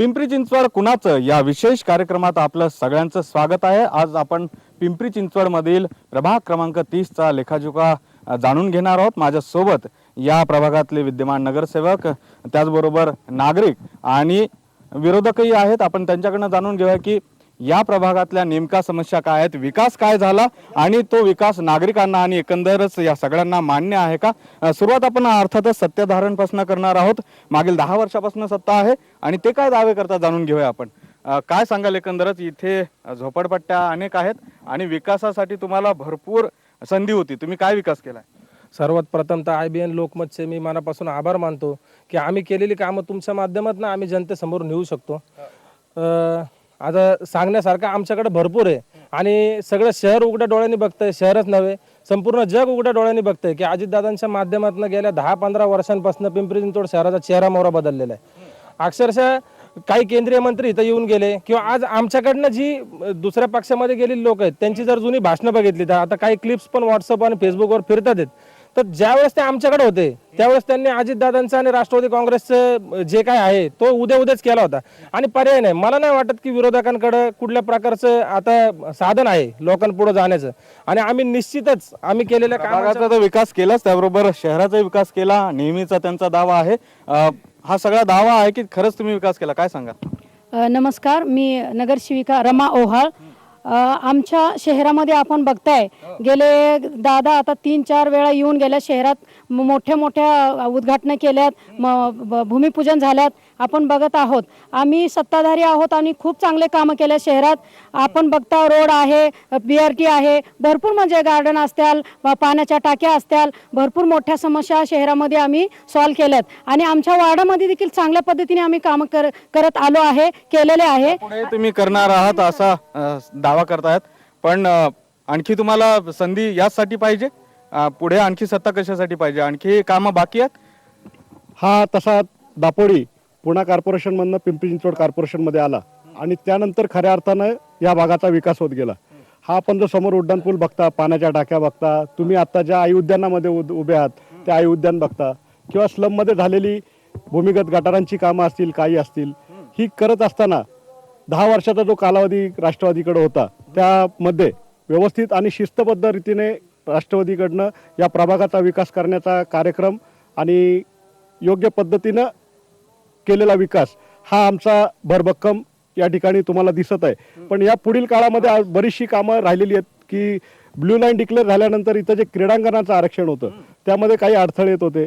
पिंपरी चिंचवड कुणाचं या विशेष कार्यक्रमात आपलं सगळ्यांचं स्वागत आहे. आज आपण पिंपरी चिंचवडमधील प्रभाग क्रमांक तीसचा लेखाजोखा जाणून घेणार आहोत. माझ्यासोबत या प्रभागातले विद्यमान नगरसेवक त्याचबरोबर नागरिक आणि विरोधकही आहेत. आपण त्यांच्याकडनं जाणून घेऊया की या प्रभागातल्या नेमका समस्या काय आहेत? विकास काय झाला? आणि तो विकास नागरिकांना आणि एकंदरच या सगळ्यांना मान्य आहे का? सुरुवात आपण अर्थातच सत्यधारणपासून करणार आहोत. मागील दहा वर्षापासून सत्ता आहे. आणि ते काय दावे करतात जाणून घेऊया आपण. काय सांगाल एकंदरच? इथे झोपडपट्ट्या अनेक आहेत आणि विकासासाठी तुम्हाला भरपूर संधी होती. तुम्ही काय विकास केलाय? सर्वात प्रथमतः आय बी एन लोकमतचे मी मनापासून आभार मानतो की आम्ही केलेली कामं तुमच्या माध्यमातून आम्ही जनतेसमोर नेऊ शकतो. आता सांगण्यासारखं आमच्याकडे भरपूर आहे. आणि सगळं शहर उघड्या डोळ्यांनी बघतंय शहरच नव्हे संपूर्ण जग उघड्या डोळ्यांनी बघतंय की अजितदादांच्या माध्यमातून गेल्या दहा पंधरा वर्षांपासून पिंपरी चिंचवड शहराचा चेहरा मोहरा बदललेला आहे. अक्षरशः काही केंद्रीय मंत्री इथं येऊन गेले किंवा आज आमच्याकडनं जी दुसऱ्या पक्षामध्ये गेलेली लोक आहेत त्यांची जर जुनी भाषणं बघितली तर आता काही क्लिप्स पण व्हॉट्सअप आणि फेसबुकवर फिरतात आहेत तर ज्यावेळेस ते आमच्याकडे होते त्यावेळेस त्यांनी अजितदादांचं आणि राष्ट्रवादी काँग्रेसचं जे काय आहे तो उद्या उद्याच केला होता. आणि पर्याय नाही. मला नाही वाटत की विरोधकांकडे कुठल्या प्रकारचं आता साधन आहे लोकांपुढे जाण्याचं. आणि आम्ही निश्चितच आम्ही केलेल्या तर विकास केलाच त्याबरोबर शहराचा विकास केला नेहमीचा त्यांचा दावा आहे. हा सगळा दावा आहे की खरंच तुम्ही विकास केला? काय सांगा नमस्कार. मी नगरसेविका रमा ओहाळ. आमच्या शहरामध्ये आपण बघताय गेले दादा आता तीन चार वेळा येऊन गेल्या शहरात मोठ्या मोठ्या उद्घाटनं केल्यात भूमिपूजन झाल्यात. आपण बघत आहोत. आम्ही सत्ताधारी आहोत आणि खूप चांगले कामं केल्या शहरात. आपण बघता रोड आहे बी आर टी आहे. भरपूर म्हणजे गार्डन असतील व पाण्याच्या टाक्या असतील. भरपूर मोठ्या समस्या शहरामध्ये आम्ही सॉल्व केल्यात. आणि आमच्या वार्डामध्ये देखील चांगल्या पद्धतीने आम्ही कामं कर करत आलो आहे केलेले आहे. तुम्ही करणार आहात असा दावा करतायत. पण आणखी तुम्हाला संधी याचसाठी पाहिजे? पुढे आणखी सत्ता कशासाठी पाहिजे? आणखी कामं बाकी आहेत? हा तसा दापोडी पुणा कॉर्पोरेशनमधनं पिंपरी चिंचवड कॉर्पोरेशनमध्ये आला. आणि त्यानंतर खऱ्या अर्थानं या भागाचा विकास होत गेला. हा आपण जो समोर उड्डाणपूल बघता पाण्याच्या टाक्या बघता तुम्ही आता ज्या आई उद्यानामध्ये उभे आहात त्या आई उद्यान बघता किंवा स्लममध्ये झालेली भूमिगत गटारांची कामं असतील काही असतील ही करत असताना दहा वर्षाचा जो कालावधी राष्ट्रवादीकडे होता त्यामध्ये व्यवस्थित आणि शिस्तबद्ध रीतीने राष्ट्रवादीकडनं या प्रभागाचा विकास करण्याचा कार्यक्रम आणि योग्य पद्धतीनं केलेला विकास हा आमचा भरभक्कम या ठिकाणी तुम्हाला दिसत आहे. पण या पुढील काळामध्ये बरीचशी कामं राहिलेली आहेत की ब्ल्यू लाईन डिक्लेअर झाल्यानंतर इथं जे क्रीडांगणाचं आरक्षण होतं त्यामध्ये काही अडथळे येत होते.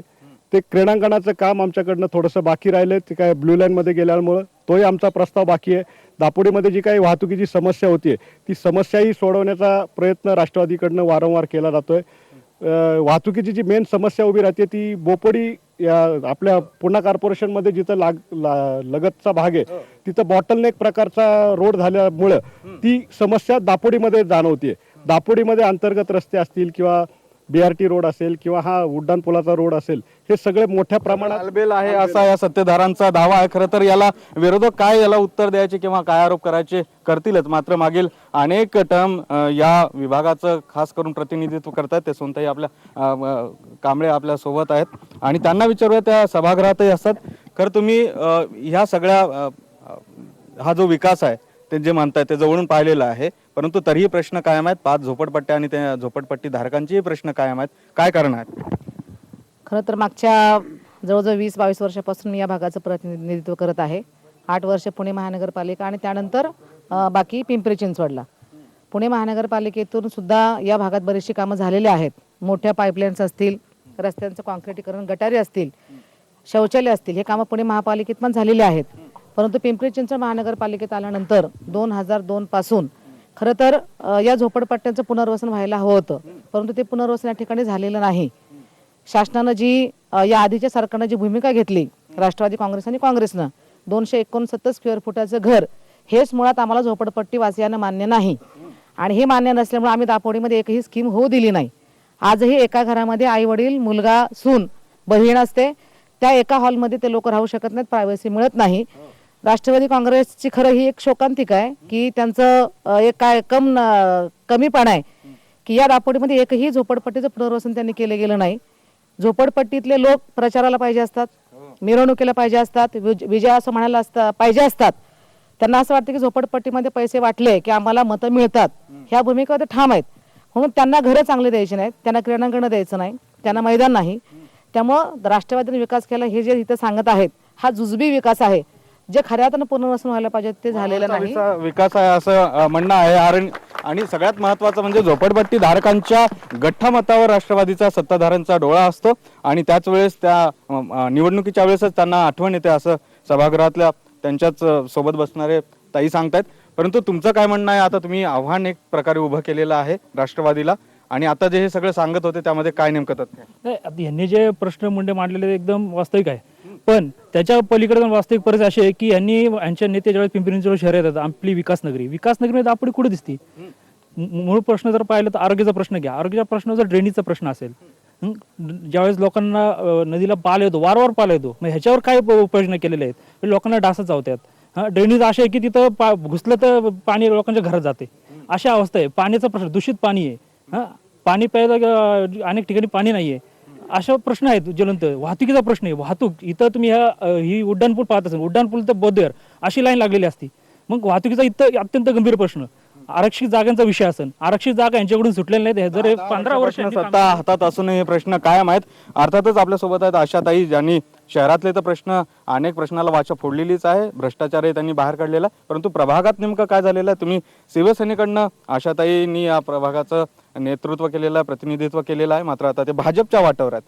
ते क्रीडांगणाचं काम आमच्याकडनं थोडंसं बाकी राहिलं ते काय ब्ल्यू लाईनमध्ये गेल्यामुळं तोही आमचा प्रस्ताव बाकी आहे. दापोडीमध्ये जी काही वाहतुकीची समस्या होती ती समस्याही सोडवण्याचा प्रयत्न राष्ट्रवादीकडनं वारंवार केला जातोय. वाहतुकीची जी मेन समस्या उभी राहते ती बोपडी या आपल्या पुणा कॉर्पोरेशनमध्ये जिथं लाग ला- लगतचा भाग आहे तिथं बॉटलनेक प्रकारचा रोड झाल्यामुळं ती समस्या दापोडीमध्ये जाणवते दापोडीमध्ये अंतर्गत रस्ते असतील किंवा बीआरटी रोड असेल किंवा हा उड्डाण पुलाचा रोड असेल हे सगळे मोठ्या प्रमाणात अलबेल आहे असा या सत्तेधारांचा दावा आहे. खरं तर याला विरोधक काय याला उत्तर द्यायचे किंवा काय आरोप करायचे करतीलच. मात्र मागील अनेक टर्म या विभागाचं खास करून प्रतिनिधित्व करतायत. ते सोनताई आपल्या कांबळे आपल्यासोबत आहेत. आणि त्यांना विचारूया त्या सभागृहातही असतात. खरं तुम्ही ह्या सगळ्या हा जो विकास आहे ते जे म्हणताय ते जवळून पाहिलेलं आहे. परंतु तरीही प्रश्न कायम आहेत. पाच झोपडपट्ट्या आणि त्या झोपडपट्टी धारकांचेही प्रश्न कायम आहेत. काय कारण आहेत? खरं तर मागच्या जवळजवळ वीस बावीस वर्षापासून मी या भागाचं प्रतिनिधित्व करत आहे. आठ वर्ष पुणे महानगरपालिका आणि त्यानंतर अ, बाकी पिंपरी चिंचवडला. पुणे महानगरपालिकेतून सुद्धा या भागात बरीचशी कामं झालेली आहेत. मोठ्या पाईपलाईन्स असतील रस्त्यांचं कॉन्क्रिटीकरण गटारी असतील शौचालय असतील हे कामं पुणे महापालिकेत पण झालेली आहेत. परंतु पिंपरी चिंचवड महानगरपालिकेत आल्यानंतर दोन हजार दोन पासून खरं तर या झोपडपट्ट्यांचं पुनर्वसन व्हायला हवं होतं. परंतु ते पुनर्वसन या ठिकाणी झालेलं नाही. शासनानं जी या आधीच्या सरकारनं जी भूमिका घेतली राष्ट्रवादी काँग्रेस आणि काँग्रेसनं दोनशे एकोणसत्तर स्क्वेअर फुटाचं घर हेच मुळात आम्हाला झोपडपट्टी वासियांना मान्य नाही. आणि हे मान्य नसल्यामुळे आम्ही दापोडीमध्ये एकही स्कीम होऊ दिली नाही. आजही एका घरामध्ये आई वडील मुलगा सून बहीण असते. त्या एका हॉलमध्ये ते लोक राहू शकत नाहीत प्रायव्हसी मिळत नाही. राष्ट्रवादी काँग्रेसची खरं ही एक शोकांतिका आहे की त्यांचं एक काय कम कमीपणा आहे की या दापोडीमध्ये एकही झोपडपट्टीचं पुनर्वसन त्यांनी केलं गेलं नाही. झोपडपट्टीतले लोक प्रचाराला पाहिजे असतात मिरवणुकीला पाहिजे असतात विज- विजय असं म्हणायला असता पाहिजे असतात. त्यांना असं वाटतं की झोपडपट्टीमध्ये पैसे वाटले की आम्हाला मतं मिळतात. ह्या भूमिका ते ठाम आहेत. म्हणून त्यांना घरं चांगली द्यायची नाहीत त्यांना क्रीडांगणं द्यायचं नाही त्यांना मैदान नाही. त्यामुळं राष्ट्रवादीने विकास केला हे जे इथं सांगत आहेत हा जुजबी विकास आहे. जे खऱ्या अर्थानं पुनर्वसन व्हायला पाहिजे ते झालेलं नाही. विकास आहे असं म्हणणं आहे. कारण आणि सगळ्यात महत्वाचं म्हणजे झोपडपट्टी धारकांच्या गठ्ठा राष्ट्रवादीचा सत्ताधाऱ्यांचा डोळा असतो. आणि त्याच वेळेस त्या अ, अ, निवडणुकीच्या वेळेसच त्यांना आठवण येते असं सभागृहातल्या त्यांच्याच अ, सोबत बसणारे ताई सांगतायत. परंतु तुमचं काय म्हणणं आहे? आता तुम्ही आव्हान एक प्रकारे उभं केलेलं आहे राष्ट्रवादीला. आणि आता जे हे सगळं सांगत होते त्यामध्ये काय नेमकं तथ्य आहे? नाही आता यांनी जे प्रश्न मुंडे मांडलेले ते एकदम वास्तविक आहे. पण त्याच्या पलीकडे जाऊन वास्तविक परिस्थिती अशी आहे की यांनी यांच्या नेते ज्यावेळेस पिंपरी चिंचवड शहर येतात आपली विकास नगरी. विकास नगरी आपण कुठे दिसते? मूळ प्रश्न जर पाहिलं तर आरोग्याचा प्रश्न घ्या. आरोग्याचा प्रश्न जर ड्रेनेजचा प्रश्न असेल ज्यावेळेस लोकांना नदीला पाल येतो वारंवार पाल येतो मग ह्याच्यावर काय उपाययोजना केलेल्या आहेत? म्हणजे लोकांना डासच चावतात हा? ड्रेनेज असे आहे की तिथं पा घुसलं तर पाणी लोकांच्या घरात जाते. अशा अवस्था आहे. पाण्याचा प्रश्न दूषित पाणी आहे. हा? पाणी प्यायला अनेक ठिकाणी पाणी नाहीये. अशा प्रश्न आहेत ज्वलंत. वाहतुकीचा प्रश्न आहे. वाहतूक इथं तुम्ही ह्या ही उड्डाणपूल पाहत असाल उड्डाणपूल तर बोधेर अशी लाईन लागलेली असती. मग वाहतुकीचा इथं अत्यंत गंभीर प्रश्न. आरक्षित जागांचा विषय असेल आरक्षित जागा यांच्याकडून सुटलेल्या नाहीत. जर पंधरा वर्ष सत्ता हातात असूनही हे प्रश्न कायम आहेत. अर्थातच आपल्यासोबत आहेत आशाताई ज्यांनी शहरातले तर प्रश्न अनेक प्रश्नाला वाचा फोडलेलीच आहे. भ्रष्टाचारही त्यांनी बाहेर काढलेला परंतु प्रभागात नेमकं काय झालेलं आहे? तुम्ही शिवसेनेकडनं आशाताईंनी या प्रभागाचं नेतृत्व केलेलं आहे प्रतिनिधित्व केलेलं आहे मात्र आता ते भाजपच्या वाटावर आहेत.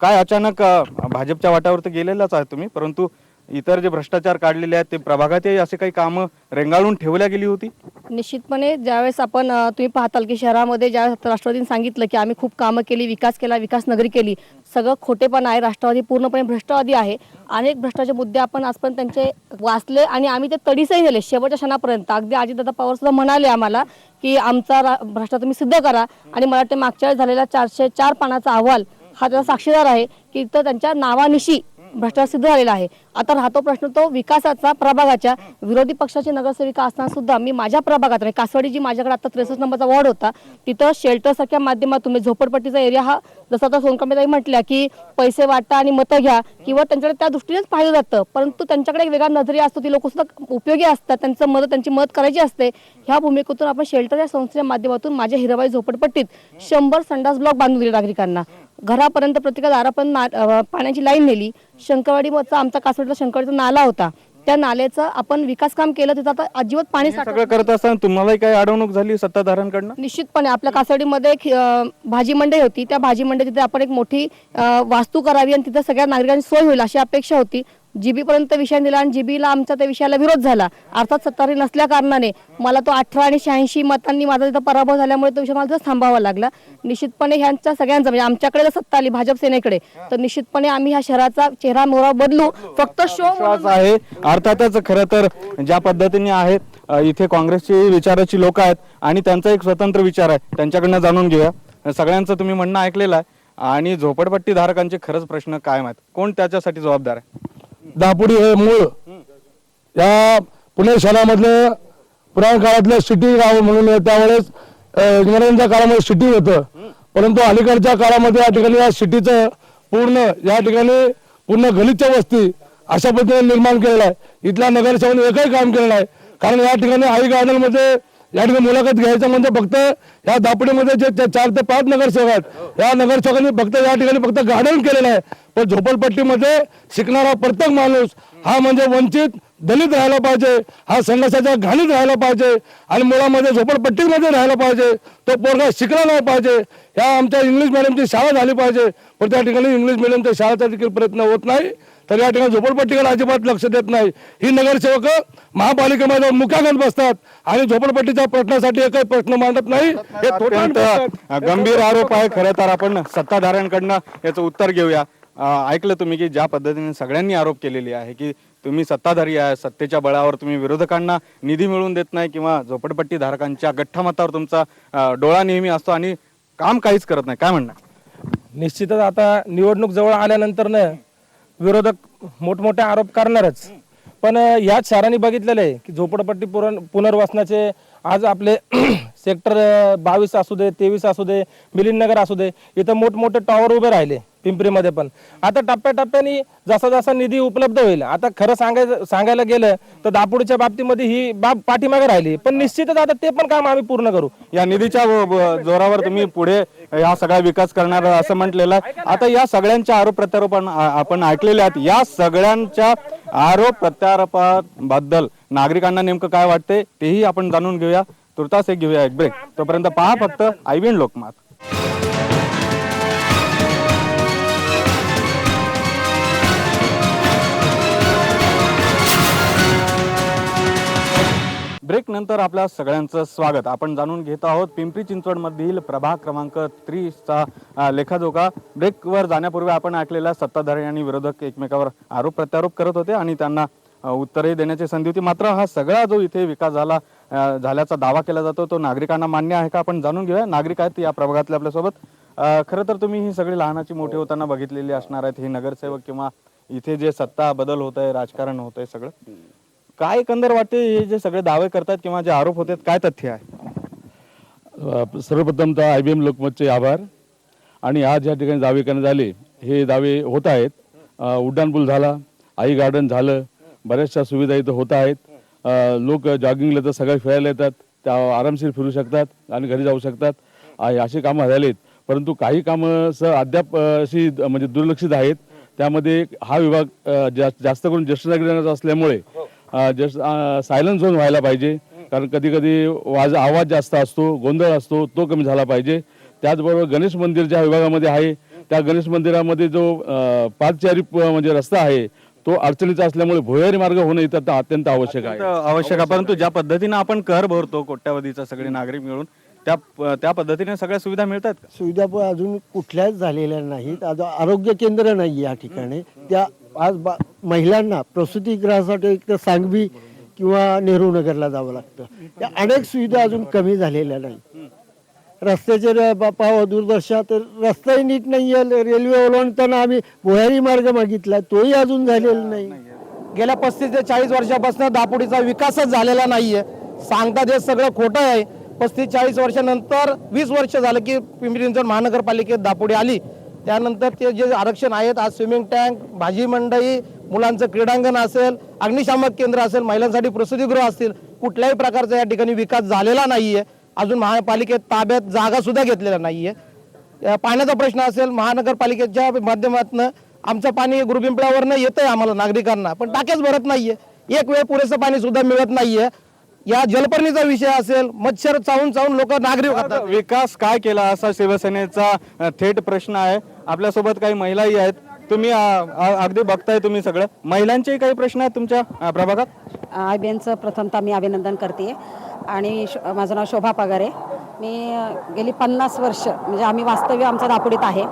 काय अचानक अ, भाजपच्या वाटावर तर गेलेलाच आहे तुम्ही परंतु इतर जे भ्रष्टाचार काढलेले आहेत ते प्रभागातही असे काही कामं रेंगाळून ठेवल्या गेली होती? निश्चितपणे ज्यावेळेस आपण अ, तुम्ही पाहताल की शहरामध्ये ज्यावेळेस राष्ट्रवादीने सांगितलं की आम्ही खूप कामं केली विकास केला विकास नगरी केली सगळं खोटेपण आहे राष्ट्रवादी पूर्णपणे भ्रष्टवादी आहे. अनेक भ्रष्टाचे मुद्दे आपण आजपर्यंत त्यांचे वाचले आणि आम्ही ते तडीसही नेले. शेवटच्या क्षणापर्यंत. अगदी अजितदादा पवार सुद्धा म्हणाले आम्हाला की आमचा रा- भ्रष्टाचार तुम्ही सिद्ध करा. आणि मला वाटतं मागच्या वेळेस झालेला चारशे चार पानाचा अहवाल हा त्याचा साक्षीदार आहे की तर त्यांच्या नावानिशी भ्रष्टाचार सिद्ध झालेला आहे. आता राहतो प्रश्न तो विकासाचा प्रभागाच्या. विरोधी पक्षाची नगरसेविका असताना सुद्धा मी माझ्या प्रभागात म्हणजे कासवाडी जी माझ्याकडे आता त्रेसष्ट नंबरचा वॉर्ड होता तिथं शेल्टरसारख्या माध्यमातून म्हणजे झोपडपट्टीचा एरिया हा जसं आता सोनकामेताई म्हटल्या की पैसे वाटा आणि मतं घ्या किंवा त्यांच्याकडे त्या दृष्टीनेच पाहिलं जातं. परंतु त्यांच्याकडे एक वेगळा नजरी असतो ती लोक सुद्धा उपयोगी असतात त्यांचं मदत त्यांची मदत करायची असते. ह्या भूमिकेतून आपण शेल्टर या संस्थेच्या माध्यमातून माझ्या हिराबाई झोपडपट्टीत शंभर संडास ब्लॉक बांधून दिले नागरिकांना. घरापर्यंत प्रत्येका दारापर्यंत ना- पाण्याची लाईन नेली. शंकरवाडी आमचा कासवाडीचा शंकरवाडीचा नाला होता. त्या नाल्याचं आपण विकास काम केलं तिथं आता अजिबात पाणी सगळं करत असताना तुम्हालाही काही अडवणूक झाली सत्ताधाऱ्यांकडनं? निश्चितपणे. आपल्या कासवाडीमध्ये एक भाजी मंडई होती. त्या भाजी मंडई तिथे आपण एक मोठी वास्तू करावी आणि तिथे सगळ्या नागरिकांची सोय होईल अशी अपेक्षा होती. जीबी पर्यंत विषय दिला आणि जीबीला आमचा त्या विषयाला विरोध झाला. अर्थात सत्ताधारी नसल्या कारणाने मला तो अठरा आणि शहाऐंशी मतांनी माझा तिथं पराभव झाल्यामुळे तो विषय मला तिथं थांबावा लागला. निश्चितपणे ह्यांच्या सगळ्यांचा म्हणजे आमच्याकडे जर सत्ता आली भाजप सेनेकडे तर निश्चितपणे आम्ही ह्या शहराचा चेहरा मोहरा बदलू. फक्त शो विश्वास आहे. अर्थातच खरं तर ज्या पद्धतीने आहे अ, इथे काँग्रेसची विचाराची लोक आहेत आणि त्यांचा एक स्वतंत्र विचार आहे. त्यांच्याकडनं जाणून घेऊया. सगळ्यांचं तुम्ही म्हणणं ऐकलेलं आहे. आणि झोपडपट्टी धारकांचे खरंच प्रश्न कायम आहेत. कोण त्याच्यासाठी जबाबदार आहे? दापुडी हे मूळ. या पुणे शहरामधले पुराण काळातलं सिटी गाव म्हणून त्यावेळेस इंग्रजांच्या काळामध्ये सिटी होतं. परंतु अलीकडच्या काळामध्ये या ठिकाणी या सिटीचं पूर्ण या ठिकाणी पूर्ण गलिच्छ वस्ती अशा पद्धतीने निर्माण केलेलं आहे. इथल्या नगरसेवकांनी एकही काम केलं नाही. कारण या ठिकाणी आई गार्डनमध्ये या ठिकाणी मुलाखत घ्यायचं म्हणजे फक्त या दापडीमध्ये जे चार ते पाच नगरसेवक आहेत. या नगरसेवकांनी फक्त या ठिकाणी फक्त गार्डन केलेलं आहे. पण झोपडपट्टीमध्ये शिकणारा प्रत्येक माणूस हा म्हणजे वंचित दलित राहायला पाहिजे. हा संघर्षाच्या घाणीत राहायला पाहिजे. आणि मुळामध्ये झोपडपट्टीमध्ये राहायला पाहिजे. तो पोरगा शिकला नाही पाहिजे. या आमच्या इंग्लिश मिडियमची शाळा झाली पाहिजे. पण त्या ठिकाणी इंग्लिश मिडियमच्या शाळेचा देखील प्रयत्न होत नाही. तर या ठिकाणी झोपडपट्टीकडे अजिबात लक्ष देत नाही. ही नगरसेवक महापालिकेमध्ये जाऊन मुख्यागत बसतात आणि झोपडपट्टीच्या प्रश्नासाठी एकही प्रश्न मांडत नाही. हे. गंभीर आरोप आहे. खरं तर आपण सत्ताधाऱ्यांकडनं याचं उत्तर घेऊया. ऐकलं तुम्ही की ज्या पद्धतीने सगळ्यांनी आरोप केलेले आहे की तुम्ही सत्ताधारी आहे सत्तेच्या बळावर तुम्ही विरोधकांना निधी मिळवून देत नाही किंवा झोपडपट्टी धारकांच्या गठ्ठा तुमचा डोळा नेहमी असतो आणि काम काहीच करत नाही. काय म्हणणं निश्चितच आता निवडणूक जवळ आल्यानंतर विरोधक मोठमोठे आरोप करणारच. पण याच शहरांनी बघितलेलं आहे की झोपडपट्टी पुरण पुनर्वसनाचे आज आपले सेक्टर बावीस असू दे तेवीस असू दे मिलिंदनगर असू दे इथं मोठमोठे टॉवर उभे राहिले पिंपरीमध्ये पण. आता टप्प्याटप्प्याने जसा जसा निधी उपलब्ध होईल आता खरं सांगायचं सांगायला गेलं तर दापोडीच्या बाबतीमध्ये ही बाब पाठीमागे राहिली. पण निश्चितच आता ते पण काम आम्ही पूर्ण करू. या निधीच्या जोरावर तुम्ही पुढे या सगळा विकास करणार असं म्हटलेलं आहे. आता या सगळ्यांच्या आरोप प्रत्यारोपण आपण ऐकलेले आहेत. या सगळ्यांच्या आरोप प्रत्यारोपाबद्दल नागरिकांना नेमकं काय वाटते तेही आपण जाणून घेऊया. तुर्तास एक घेऊया एक ब्रेक तोपर्यंत पहा फक्त आयबीएन लोकमत. ब्रेक नंतर आपल्या सगळ्यांचं स्वागत. आपण जाणून घेत आहोत पिंपरी चिंचवडमधील प्रभाग क्रमांक त्रीसचा लेखाजोखा. ब्रेकवर जाण्यापूर्वी आपण ऐकलेल्या सत्ताधारी आणि विरोधक एकमेकावर आरोप प्रत्यारोप करत होते आणि त्यांना उत्तरही देण्याची संधी होती. मात्र हा सगळा जो इथे विकास झाला झाल्याचा दावा केला जातो तो नागरिकांना मान्य आहे का? आपण जाणून घेऊया. नागरिक आहेत या प्रभागातले आपल्यासोबत खरं तर तुम्ही ही सगळी लहानाची मोठी होताना बघितलेली असणार आहेत. हे नगरसेवक किंवा इथे जे सत्ता बदल होत आहे राजकारण होत आहे सगळं. काय एकंदर वाटते हे जे सगळे दावे करतात किंवा जे आरोप होतात काय तथ्य आहे? सर्वप्रथम तर आय बी एम लोकमतचे आभार. आणि आज या ठिकाणी दावे करण्यात आले. हे दावे होत आहेत. अ, उड्डाणपूल झाला आई गार्डन झालं बऱ्याचशा सुविधा इथं होत आहेत. अ, लोक जॉगिंगला तर सगळे फिरायला येतात त्या आरामशीर फिरू शकतात आणि घरी जाऊ शकतात. आ- अशी कामं झालेत. परंतु काही कामं स अद्याप अ, अशी द- म्हणजे दुर्लक्षित आहेत. त्यामध्ये हा विभाग अ, जा- जास्त करून ज्येष्ठ नागरिकांचा असल्यामुळे सायलन्स झोन व्हायला पाहिजे. कारण कधी कधी वाज आवाज जास्त असतो गोंधळ असतो तो कमी झाला पाहिजे. त्याचबरोबर गणेश मंदिर ज्या विभागामध्ये आहे त्या गणेश मंदिरामध्ये जो अ, पादचारी प- म्हणजे रस्ता आहे तो अडचणीचा असल्यामुळे भुयारी मार्ग होणं इथं आता अत्यंत आवश्यक आहे. आवश्यक आहे. परंतु ज्या पद्धतीने आपण कर भरतो कोट्यावधीचा सगळे नागरिक मिळून त्या त्या पद्धतीने सगळ्या सुविधा मिळतात का? सुविधा पण अजून कुठल्याच झालेल्या नाहीत. आज आरोग्य केंद्र नाही या ठिकाणी. त्या आज बा महिलांना प्रसूतीगृहासाठी एक तर सांगवी किंवा नेहरू नगरला जावं लागतं. त्या अनेक सुविधा अजून कमी झालेल्या नाही. रस्त्याचे पाव दूरदर्शा तर रस्ताही नीट नाही आहे. रेल्वे ओलांडताना आम्ही भुयारी मार्ग मागितला तोही अजून झालेला नाही. गेल्या पस्तीस ते चाळीस वर्षापासून दापोडीचा विकासच झालेला नाहीये. सांगतात हे सगळं खोटं आहे. पस्तीस चाळीस वर्षानंतर वीस वर्ष झालं की पिंपरी चिंचवड महानगरपालिकेत दापोडी आली. त्यानंतर ते जे आरक्षण आहेत आज स्विमिंग टँक भाजी मंडई मुलांचं क्रीडांगण असेल अग्निशामक केंद्र असेल महिलांसाठी प्रसूतीगृह असतील कुठल्याही प्रकारचा या ठिकाणी विकास झालेला नाहीये. अजून महापालिकेत ताब्यात जागा सुद्धा घेतलेल्या नाहीये. या पाण्याचा प्रश्न असेल महानगरपालिकेच्या माध्यमातून आमचं पाणी गुरुपिंपळावरनं येतंय आम्हाला नागरिकांना पण टाक्याच भरत नाहीये. एक वेळ पुरेसं पाणी सुद्धा मिळत नाहीये. या जलपर्णीचा विषय असेल मच्छर चावून चावून लोक नागरिक विकास काय केला असा शिवसेनेचा थेट प्रश्न आहे. आपल्यासोबत काही महिलाही आहेत. तुम्ही अगदी बघताय तुम्ही सगळं. महिलांचेही काही प्रश्न आहेत तुमच्या प्रभागात? आय बी एनचं प्रथमतः मी अभिनंदन करते. आणि शो माझं नाव शोभा पगारे. मी गेली पन्नास वर्ष म्हणजे आम्ही वास्तव्य आमचं दापोडीत आहे.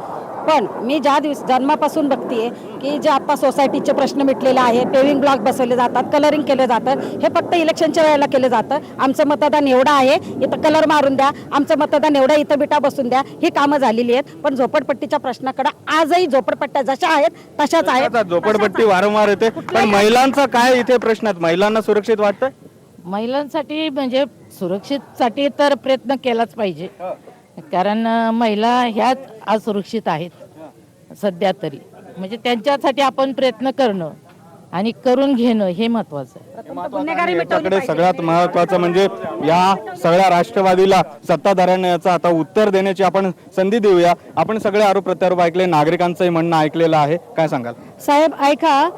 पण मी ज्या दिवस जन्मापासून बघते की जे आता सोसायटीचे प्रश्न मिटलेले आहे पेविंग ब्लॉक बसवले जातात कलरिंग केलं जातं हे फक्त इलेक्शनच्या वेळेला केलं जातं. आमचं मतदान एवढं आहे इथं कलर मारून द्या आमचं मतदान एवढं इथं बिटा बसून द्या ही कामं झालेली आहेत. पण झोपडपट्टीच्या प्रश्नाकडे आजही झोपडपट्ट्या जशा आहेत तशाच आहेत. आता झोपडपट्टी वारंवार येते. पण महिलांचा काय इथे प्रश्न आहेत? महिलांना सुरक्षित वाटतं महिलांसाठी म्हणजे सुरक्षितसाठी तर प्रयत्न केलाच पाहिजे. कारण महिला ह्याच असुरक्षित आहेत. सध्या तरी. म्हणजे त्यांच्यासाठी आपण प्रयत्न करणं आणि करून घेणं हे महत्वाचं आहे. सगळ्यात महत्वाचं म्हणजे या सगळ्या राष्ट्रवादीला सत्ताधाऱ्यांना याचं आता उत्तर देण्याची आपण संधी देऊया. आपण सगळे आरोप प्रत्यारोप ऐकले नागरिकांचंही म्हणणं ऐकलेलं आहे. काय सांगाल? साहेब ऐका.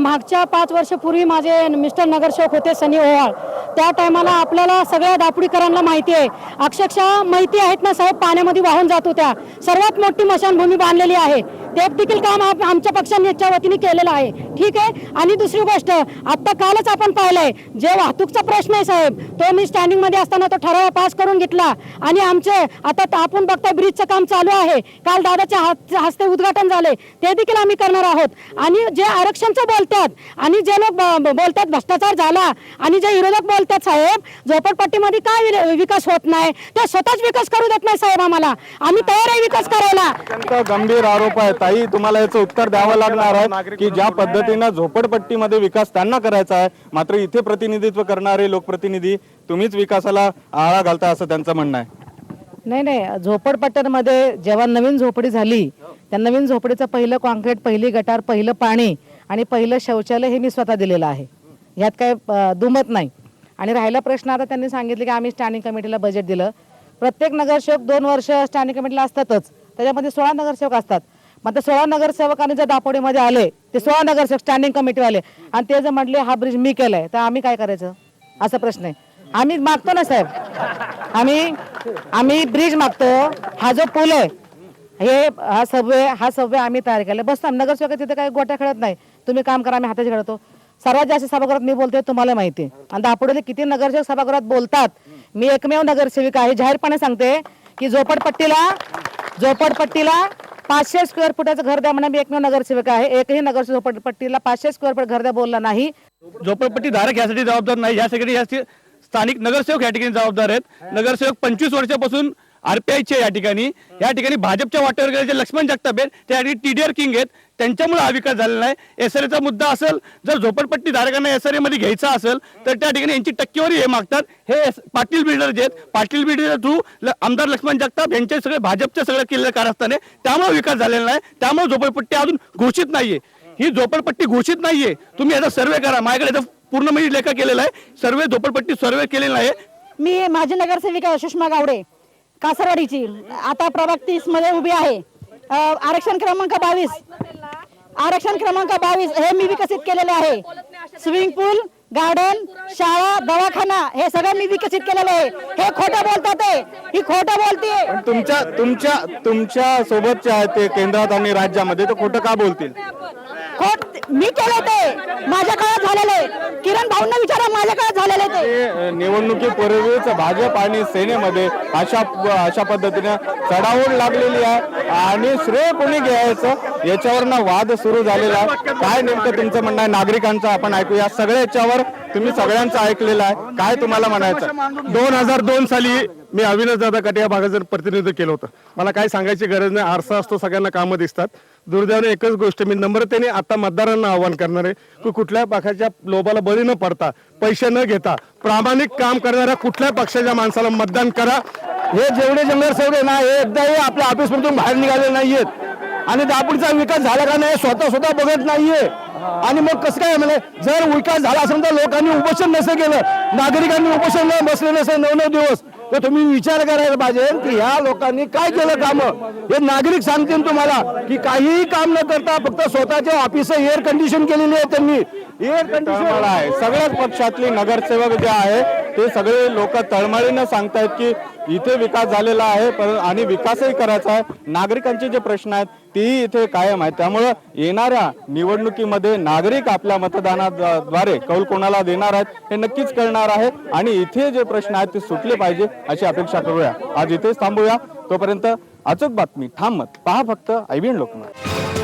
मागच्या पाच वर्षापूर्वी माझे मिस्टर नगरसेवक होते सनी ओवाळ त्या टायमाला आपल्याला सगळ्या दापुडीकरांना माहिती आहे. अक्षरशः माहिती आहेत ना साहेब पाण्यामध्ये वाहून जात होत्या. सर्वात मोठी मशानभूमी बांधलेली आहे. ते देखील काम आमच्या पक्षांच्या वतीने केलेलं आहे. ठीक आहे? आणि दुसरी गोष्ट आता कालच आपण पाहिलंय जे वाहतूकचा प्रश्न आहे साहेब तो मी स्टँडिंगमध्ये असताना तो ठराव पास करून घेतला. आणि आमचे आता आपण बघताय ब्रिजचं काम चालू आहे. काल दादाच्या हस्ते उद्घाटन झाले. ते देखील आम्ही करणार आहोत. आणि जे आरक्षणचं बोलतात आणि जे लोक बोलतात भ्रष्टाचार झाला आणि जे विरोधक बोलतात साहेब झोपडपट्टीमध्ये काय विकास होत नाही ते स्वतःच विकास करू देत नाही साहेब आम्हाला. आम्ही तयार आहे विकास करायला. गंभीर आरोप आहे. ताई तुम्हाला याचं उत्तर द्यावं लागणार आहे की ज्या पद्धतीनं झोपडपट्टीमध्ये विकास त्यांना करायचा आहे मात्र इथे प्रतिनिधित्व करणारे लोकप्रतिनिधी तुम्हीच विकासाला आळा घालता असं त्यांचं म्हणणं आहे. नाही नाही झोपडपट्ट्यांमध्ये जेव्हा नवीन झोपडी झाली त्या नवीन झोपडीचं पहिलं कॉन्क्रीट पहिली गटार पहिलं पाणी आणि पहिलं शौचालय हे मी स्वतः दिलेलं आहे. ह्यात काय दुमत नाही. आणि राहिला प्रश्न आता त्यांनी सांगितले की आम्ही स्टँडिंग कमिटीला बजेट दिलं. प्रत्येक नगरसेवक दोन वर्ष स्टँडिंग कमिटीला असतातच. त्याच्यामध्ये सोळा नगरसेवक असतात. मग ते सोळा नगरसेवकांनी जर दापोडीमध्ये आले ते सोळा नगरसेवक स्टँडिंग कमिटीवाले आणि ते जर म्हटले हा ब्रिज मी केलाय तर आम्ही काय करायचं? असा प्रश्न आहे. आम्ही मागतो ना साहेब. आम्ही आम्ही ब्रिज मागतो. हा जो पूल आहे हे हा सबवे हा सबवे आम्ही तयार केला. बस नगरसेवक तिथे काही गोट्या खेळत नाही. तुम्ही काम करा आम्ही हाताशी खेळतो. सर्वात जास्त सभागृहात मी बोलते तुम्हाला माहिती आहे. आणि दापोडीले किती नगरसेवक सभागृहात बोलतात? मी एकमेव नगरसेविका आहे. जाहीरपणे सांगते की झोपडपट्टीला झोपडपट्टीला पाचशे स्क्वेअर फुटाचं घर द्या म्हणा मी एकमेव नगरसेविका आहे. एकही नगरसेवक झोपडपट्टीला पाचशे स्क्वेअर फूट घर द्या बोलला नाही. झोपडपट्टी धारक यासाठी जबाबदार नाही. यासाठी यासाठी स्थानिक नगरसेवक या ठिकाणी जबाबदार आहेत. नगरसेवक पंचवीस वर्षापासून आरपीआयचे या ठिकाणी. या ठिकाणी भाजपच्या वाटेवर गेले जे लक्ष्मण जगताप आहेत त्या ठिकाणी टीडीआर किंग आहेत त्यांच्यामुळे हा विकास झालेला नाही एचा मुद्दा असेल जर झोपडपट्टी धारकांना एस आरमध्ये घ्यायचा असेल तर त्या ठिकाणी यांची टक्केवारी हे मागतात. हे पाटील बिल्डर जे आहेत पाटील बिल्डर थ्रू आमदार लक्ष्मण जगताप यांचे सगळे भाजपचे सगळे केलेले कारस्थान आहे. त्यामुळे विकास झालेला नाही. त्यामुळे झोपडपट्टी अजून घोषित नाहीये. ही झोपडपट्टी घोषित नाहीये. तुम्ही याचा सर्वे करा. माझ्याकडे याचा पूर्ण मी लेखा केलेला आहे. सर्वे झोपडपट्टी सर्वे केलेला आहे. मी माझी नगरसेविका सुषमा गावडे. कासरवाडीची. आता प्रभाग तीसमध्ये उभी आहे. आरक्षण क्रमांक बावीस. आरक्षण क्रमांक बावीस हे मी विकसित केलेले आहे. स्विमिंग पूल गार्डन शाळा दवाखाना हे सगळं मी विकसित केलेलं आहे. हे खोटं बोलतात ते ही खोटं बोलते तुमच्या तुमच्या तुमच्या सोबतचे आहेत ते केंद्रात आणि राज्यामध्ये. तर खोटं का बोलतील? खोट मी केलं ते. माझ्या काळात झालेले. किरण भाऊंना विचारा माझ्या काळात झालेले ते. निवडणुकीपूर्वीच भाजप आणि सेनेमध्ये अशा अशा पद्धतीने चढाओढ लागलेली आहे. आणि श्रेय कोणी घ्यायचं? याच्यावर वाद सुरू झालेला आहे. काय नेमकं तुमचं म्हणणं आहे? नागरिकांचं आपण ऐकू या सगळ्या याच्यावर तुम्ही सगळ्यांचं ऐकलेलं आहे. काय तुम्हाला म्हणायचं दोन हजार दोन साली मी अविनाश दादा कटे या भागाचं प्रतिनिधित्व केलं होतं. मला काय सांगायची गरज नाही. आरसा असतो सगळ्यांना कामं दिसतात. दुर्दैवाने एकच गोष्ट मी नम्रतेने आता मतदारांना आवाहन करणार आहे की कुठल्या पक्षाच्या लोभाला बळी न पडता पैसे न घेता प्रामाणिक काम करणाऱ्या कुठल्या पक्षाच्या माणसाला मतदान करा. हे जेवढे जंगल सेवडे ना हे एकदाही आपल्या ऑफिसमधून बाहेर निघाले नाहीयेत. आणि दापुडचा विकास झाला का नाही स्वतः स्वतः बघत नाहीये. आणि मग कसं काय म्हणजे जर विकास झाला असेल तर लोकांनी उपोषण नसेल केलं नागरिकांनी उपोषण न बसले नसेल नऊ नऊ दिवस. तर तुम्ही विचार करायला पाहिजे की ह्या लोकांनी काय केलं काम? हे नागरिक सांगतील तुम्हाला की काहीही काम न करता फक्त स्वतःच्या ऑफिस एअर कंडिशन केलेली आहे त्यांनी. एअर कंडिशन आहे. सगळ्याच पक्षातली नगरसेवक जे आहे ते सगळे लोक तळमळीनं सांगतायत की इथे विकास झालेला आहे पर आणि विकासही करायचा आहे. नागरिकांचे जे प्रश्न आहेत तेही इथे कायम आहेत. त्यामुळं येणाऱ्या निवडणुकीमध्ये नागरिक आपल्या मतदानाद्वारे कौल कोणाला देणार आहेत हे नक्कीच कळणार आहे. आणि इथे जे प्रश्न आहेत ते सुटले पाहिजे अशी अपेक्षा करूया. आज इथेच थांबूया. तोपर्यंत अचूक बातमी ठाम मत. पहा फक्त आयबीएन लोकमत.